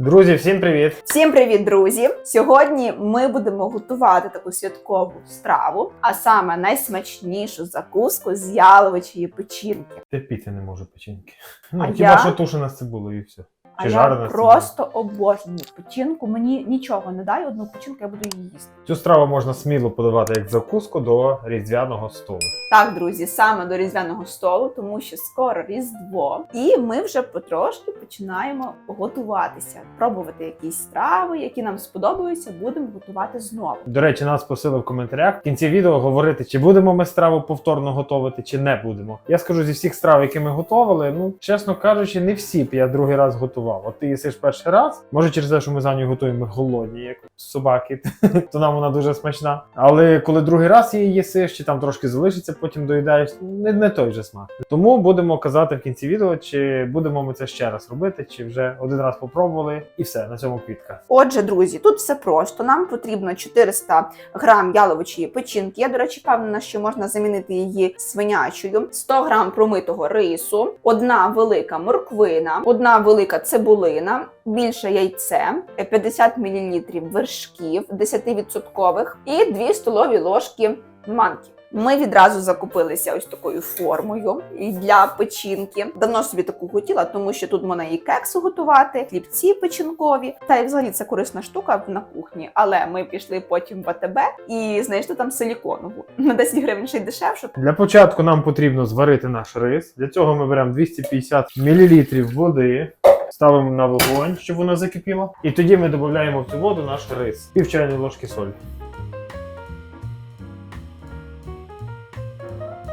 Друзі, всім привіт! Всім привіт, друзі! Сьогодні ми будемо готувати таку святкову страву, а саме найсмачнішу закуску з яловичої печінки. Терпіти не можу печінки. Ну, А хіба я? що тушена з цибулею і все. А Чи я просто обожнюю печінку. Мені нічого не дай одну печінку, я буду її їсти. Цю страву можна сміло подавати як закуску до різдвяного столу. Так, друзі, саме до різдвяного столу, тому що скоро різдво, і ми вже потрошки починаємо готуватися, пробувати якісь страви, які нам сподобаються, будемо готувати знову. До речі, нас просили в коментарях в кінці відео говорити, чи будемо ми страву повторно готувати, чи не будемо. Я скажу зі всіх страв, які ми готували, ну чесно кажучи, не всі б я другий раз готував. От ти їсиш перший раз, може через те, що ми за нею готуємо голодні, як собаки, то нам вона дуже смачна. Але коли другий раз її їсиш, чи там трошки залишиться, потім доїдаєш, не, не той же смак. Тому будемо казати в кінці відео, чи будемо ми це ще раз робити, чи вже один раз попробували, і все на цьому квітка. Отже, друзі, тут все просто. Нам потрібно 400 грам яловичої печінки. Я, до речі, впевнена, що можна замінити її свинячою, 100 грам промитого рису, одна велика морквина, одна велика цибулина, більше яйце, 50 мл вершків 10% і 2 столові ложки манки. Ми відразу закупилися ось такою формою для печінки. Давно собі таку хотіла, тому що тут можна і кекс готувати, хлібці печінкові. Та й взагалі це корисна штука на кухні. Але ми пішли потім в АТБ і знайшли там силіконову на 10 гривень ще й дешевше. Для початку нам потрібно зварити наш рис. Для цього ми беремо 250 мл води, ставимо на вогонь, щоб вона закипіла. І тоді ми додаємо в цю воду наш рис. Пів чайної ложки солі.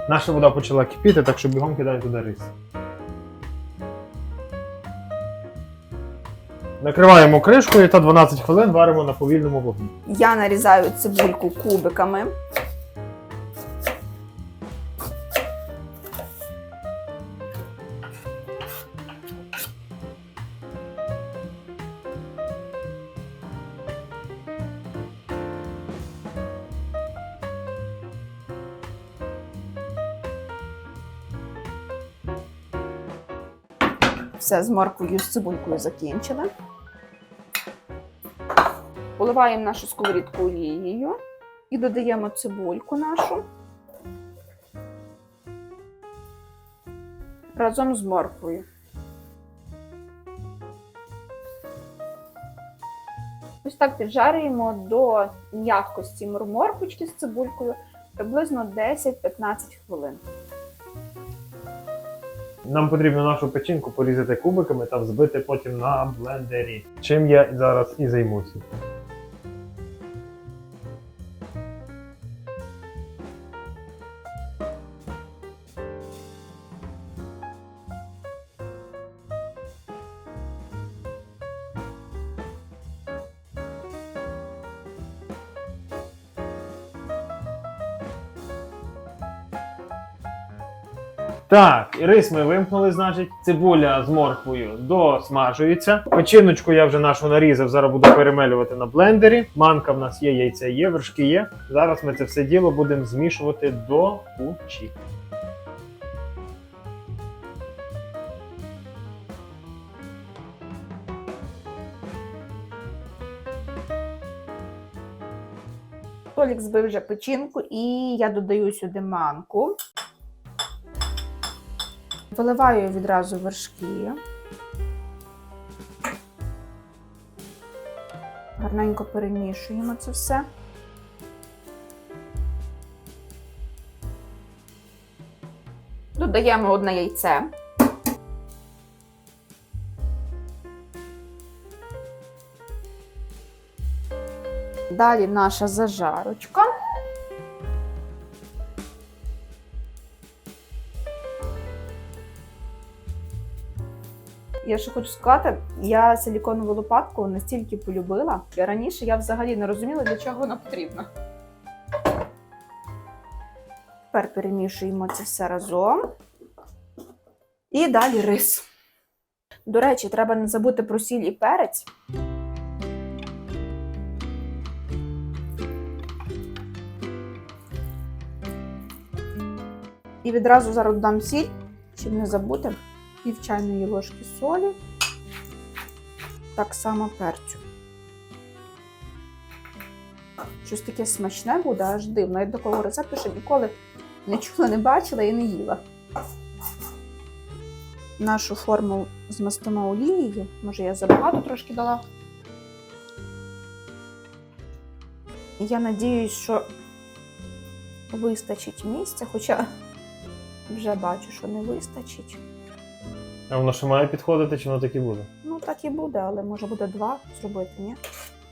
Наша вода почала кипіти, так що бігом кидаємо туди рис. Накриваємо кришкою та 12 хвилин варимо на повільному вогні. Я нарізаю цибульку кубиками. Все з морквою з цибулькою закінчили. Поливаємо нашу сковорідку олією і додаємо цибульку нашу разом з морквою. Ось так піджарюємо до м'якості морквочки з цибулькою приблизно 10-15 хвилин. Нам потрібно нашу печінку порізати кубиками та взбити потім на блендері. Чим я зараз і займуся. Так, рис ми вимкнули, значить, цибуля з морквою досмажується. Печіночку я вже нашу нарізав, зараз буду перемелювати на блендері. Манка в нас є, яйця є, вершки є. Зараз ми це все діло будемо змішувати до кучі. Толік збив вже печінку і я додаю сюди манку. Виливаю відразу вершки. Гарненько перемішуємо це все. Додаємо одне яйце. Далі наша зажарочка. Я ще хочу сказати, я силіконову лопатку настільки полюбила. Раніше я взагалі не розуміла, для чого вона потрібна. Тепер перемішуємо це все разом. І далі рис. До речі, треба не забути про сіль і перець. І відразу зараз додам сіль, щоб не забути. Пів чайної ложки солі. так само перцю. Щось таке смачне буде, аж дивно. Я такого рецепту ще ніколи не чула, не бачила і не їла. Нашу форму змастимо олією. Може, я забагато трошки дала. Я надіюсь, що вистачить місця, хоча вже бачу, що не вистачить. А воно ще має підходити, чи воно так і буде? Ну, так і буде, але може буде два зробити, ні?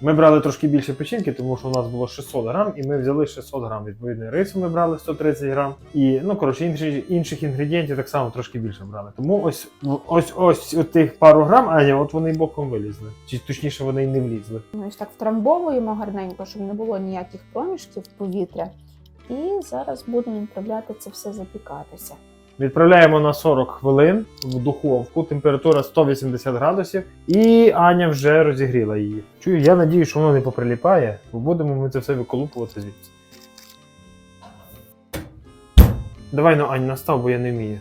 Ми брали трошки більше печінки, тому що у нас було 600 грам, і ми взяли 600 грам. Відповідно, рису ми брали 130 грам. І ну коротше, інші, інших інгредієнтів так само трошки більше брали. Тому ось ось ось тих пару грам, Аня, от вони боком вилізли. Чи точніше вони й не влізли. Ми ось так втрамбовуємо гарненько, щоб не було ніяких проміжків повітря. І зараз будемо відправляти це все запікатися. Відправляємо на 40 хвилин в духовку, температура 180 градусів, і Аня вже розігріла її. Чую, я надію, що воно не поприліпає, бо будемо ми це все виколупувати звідси. Давай ну, Ань, настав, бо я не вмію.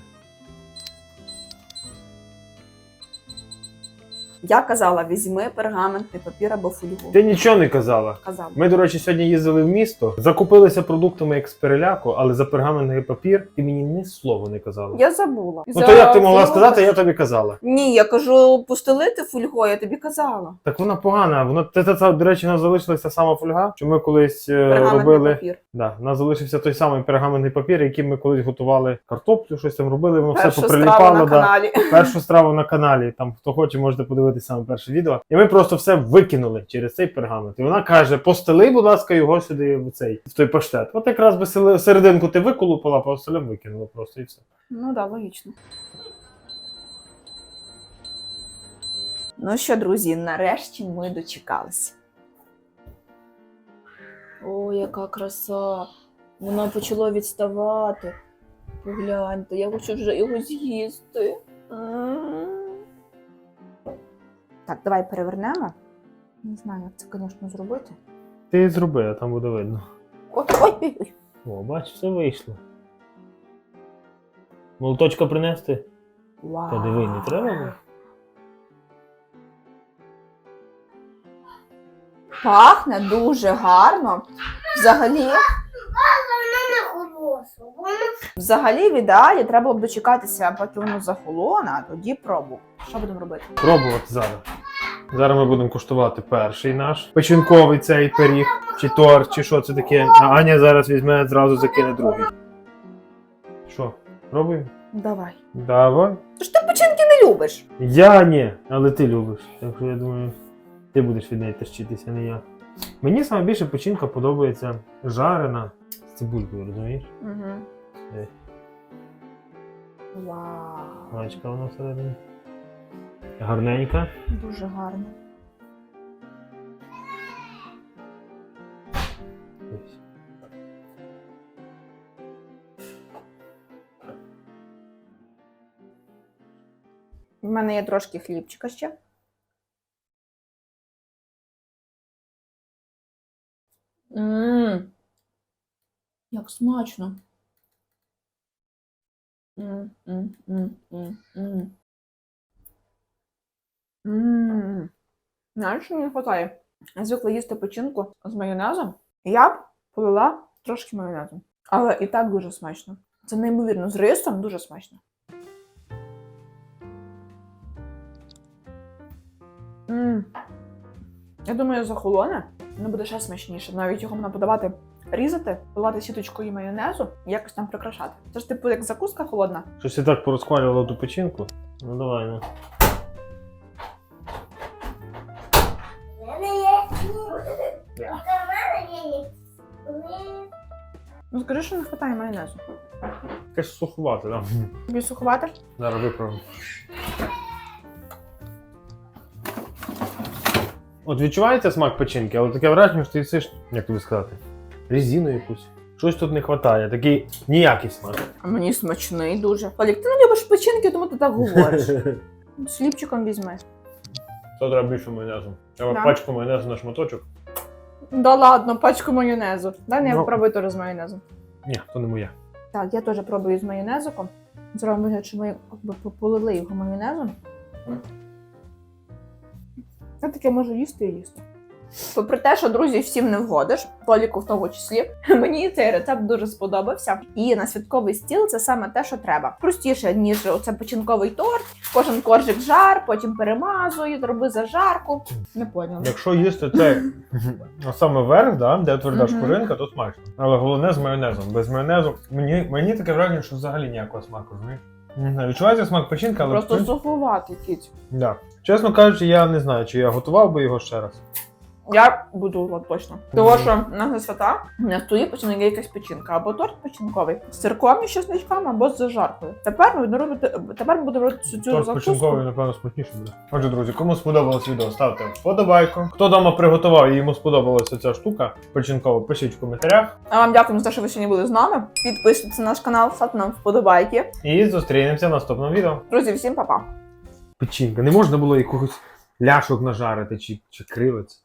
Я казала, візьми пергаментний папір або фольгу. Ти нічого не казала. Казала. Ми, до речі, сьогодні їздили в місто, закупилися продуктами як з переляку, але за пергаментний папір ти мені ні слова не казала. Я забула. Ну то як ти могла сказати, я тобі казала. Ні, я кажу, постелити фольгою, я тобі казала. Так вона погана. Вона це, це, це, до речі, нас залишилася сама фольга, що ми колись е, Пергаментний робили. папір. Да, у нас залишився той самий пергаментний папір, яким ми колись готували картоплю, щось там робили, воно Перша все поприліпало. на Да. каналі. Першу страву на каналі. Там хто хоче, можете подивитися саме перше відео. І ми просто все викинули через цей пергамент. І вона каже: постели, будь ласка, його сюди в цей в той паштет. От якраз би серединку ти виколупала, по остальному викинула просто і все. Ну так, да, логічно. Ну що, друзі, нарешті ми дочекалися. О, яка краса! Воно почало відставати. Погляньте, я хочу вже його з'їсти. Так, давай перевернемо. Не знаю, як це, звісно, зробити. Ти зроби, а там буде видно. От, ой, ой. О, бач, все вийшло. Молоточка принести? Вау. Та диви, не треба було? Пахне дуже гарно. Взагалі, взагалі в ідеалі треба б дочекатися, поки воно захолоне, а тоді пробу. Що будемо робити? Пробувати зараз. Зараз ми будемо куштувати перший наш печінковий цей пиріг, чи торт, чи що це таке. А Аня зараз візьме зразу закине другий. Що, пробуємо? Давай. Давай. Тож ти печінки не любиш. Я ні, але ти любиш. Так що я думаю, ти будеш від неї тащитися, а не я. Мені саме більше печінка подобається жарена з цибулькою, розумієш? Угу. Вау. Мачка вона всередині. Гарненька. Дуже гарно. Ось. У мене є трошки хлібчика ще. Мм. Як смачно. М, м, м, м, м. М. Знаєш, що мені вистачає? Звикла їсти печінку з майонезом. Я б полила трошки майонезу. Але і так дуже смачно. Це неймовірно. З рисом дуже смачно. М. Я думаю, захолоне, воно буде ще смачніше. Навіть його можна подавати різати, поливати сіточкою майонезу і якось там прикрашати. Це ж типу як закуска холодна. Щось я так порозхвалювала ту печінку. Ну давай, ну. Ну скажи, що не вистачає майонезу. Якась суховата, да? Тобі суховате? Зараз виправимо. От відчувається смак печінки, але таке враження, що ти їсиш, як тобі сказати, резину якусь. Щось тут не вистачає, такий ніякий смак. А мені смачний дуже. Олік, ти не любиш печінки, тому ти так говориш. З хлібчиком візьми. Це треба більше майонезу. Треба Да. пачку майонезу на шматочок. Да ладно, пачку майонезу. Дай я Ну. попробую теж з майонезом. Ні, то не моє. Так, я теж пробую з майонезиком. Зробимо вигляд, що ми якби полили його майонезом. Я таке можу їсти і їсти. Попри те, що друзі всім не вгодиш, Толіку в тому числі, мені цей рецепт дуже сподобався. І на святковий стіл це саме те, що треба. Простіше, ніж оце печінковий торт, кожен коржик жар, потім перемазуй, зроби зажарку. Не поняла. Якщо їсти цей а саме верх, да, де тверда шкуринка, то смачно. Але головне з майонезом. Без майонезу мені, мені таке враження, що взагалі ніякого смаку, розумієш? Не знаю, відчувається смак печінки, але Просто суховатий кіць. да. чесно кажучи, я не знаю, чи я готував би його ще раз. Я буду от точно. Того, що на нас свята на столі постійно є якась печінка, або торт печінковий з сирком і чесничком, або з зажаркою. Тепер ми будемо робити, тепер ми будемо робити цю, цю Торт закуску. печінковий, напевно, смачніше буде. Отже, друзі, кому сподобалось відео, ставте вподобайку. Хто вдома приготував і йому сподобалася ця штука печінкова, пишіть в коментарях. А вам дякуємо за те, що ви сьогодні були з нами. Підписуйтесь на наш канал, ставте нам вподобайки. І зустрінемося в наступному відео. Друзі, всім па-па! Печінка. Не можна було якогось ляшок нажарити чи, чи крилець.